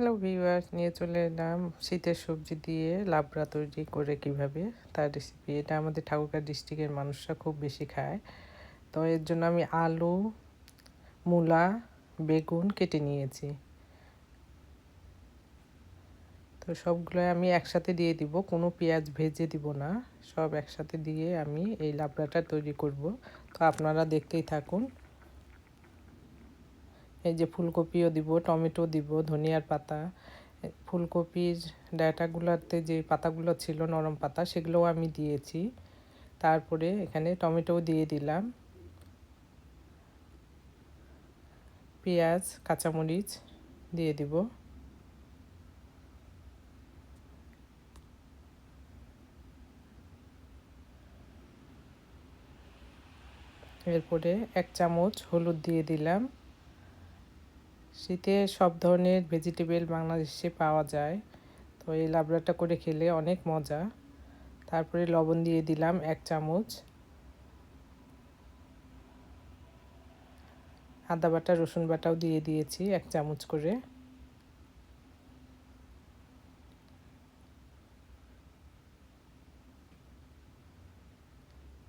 Hello viewers নিয়ে চলে এলাম শীতের সবজি দিয়ে লাবড়া তৈরি করে কীভাবে তার রেসিপি এটা আমাদের ঠাকুরগাঁ ডিস্ট্রিক্টের মানুষরা খুব বেশি খায়। তো এর জন্য আমি আলু, মূলা, বেগুন কেটে নিয়েছি। তো সবগুলো আমি একসাথে দিয়ে দিব। কোনো পেঁয়াজ ভেজে দিব না। সব একসাথে দিয়ে আমি এই লাবড়াটা তৈরি করব। তো আপনারা দেখতেই থাকুন। এই যে ফুলকপিও দিব, টমেটো দিব, ধনিয়ার পাতা, ফুলকপির ডাটাগুলোতে যে পাতাগুলো ছিল নরম পাতা সেগুলোও আমি দিয়েছি। তারপরে এখানে টমেটোও দিয়ে দিলাম। পেঁয়াজ, কাঁচামরিচ দিয়ে দিব। এরপরে এক চামচ হলুদ দিয়ে দিলাম। শীতে সব ধরনের ভেজিটেবল বাংলাদেশে পাওয়া যায়। তো এই লাবড়াটা করে খেলে অনেক মজা। তারপরে লবণ দিয়ে দিলাম এক চামচ। আদা বাটা, রসুন বাটাও দিয়ে দিয়েছি এক চামচ করে।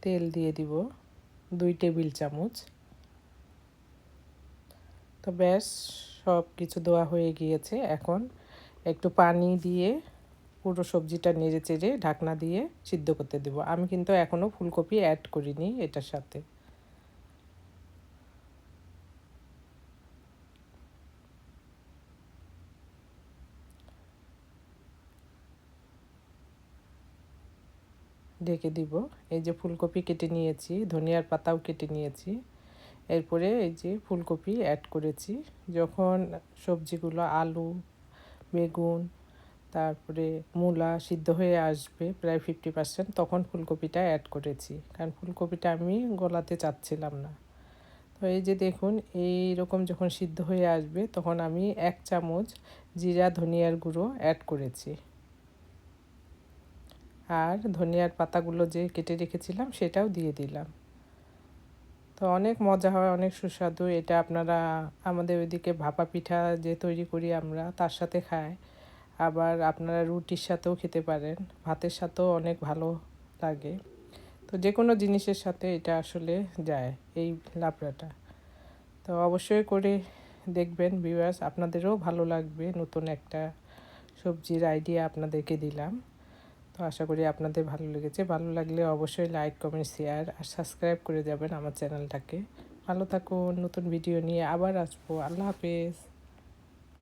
তেল দিয়ে দিব দুই টেবিল চামচ। তো ব্যাস, সব কিছু দেওয়া হয়ে গিয়েছে এখন। একটু পানি দিয়ে পুরো সবজিটা নেড়ে চেড়ে ঢাকনা দিয়ে সিদ্ধ করতে দেব। আমি কিন্তু এখনও ফুলকপি অ্যাড করিনি এটার সাথে। ঢেকে দিব। এই যে ফুলকপি কেটে নিয়েছি, ধনিয়ার পাতাও কেটে নিয়েছি। এরপরে এই যে ফুলকপি অ্যাড করেছি। যখন সবজিগুলো আলু, বেগুন, তারপরে মূলা সিদ্ধ হয়ে আসবে প্রায় ফিফটি পার্সেন্ট তখন ফুলকপিটা অ্যাড করেছি। কারণ ফুলকপিটা আমি গলাতে চাচ্ছিলাম না। তো এই যে দেখুন এই রকম যখন সিদ্ধ হয়ে আসবে, তখন আমি এক চামচ জিরা, ধনিয়ার গুঁড়ো অ্যাড করেছি। আর ধনিয়ার পাতাগুলো যে কেটে রেখেছিলাম, সেটাও দিয়ে দিলাম। তো অনেক মজা হয়, অনেক সুস্বাদু। এটা আপনারা, আমাদের ওইদিকে ভাপা পিঠা যে তৈরি করি আমরা, তার সাথে খাই আবার আপনারা রুটির সাথেও খেতে পারেন। ভাতের সাথেও অনেক ভালো লাগে। তো যে কোনো জিনিসের সাথে এটা আসলে যায়, এই লাবড়াটা। তো অবশ্যই করে দেখবেন ভিউয়ার্স আপনাদেরও ভালো লাগবে নতুন একটা সবজির আইডিয়া আপনাদেরকে দিলাম। তো আশা করি আপনাদের ভালো লেগেছে। ভালো লাগলে অবশ্যই লাইক কমেন্ট শেয়ার আর সাবস্ক্রাইব করে যাবেন আমার চ্যানেলটাকে ভালো থাকুন, নতুন ভিডিও নিয়ে আবার আসব। আল্লাহ হাফেজ।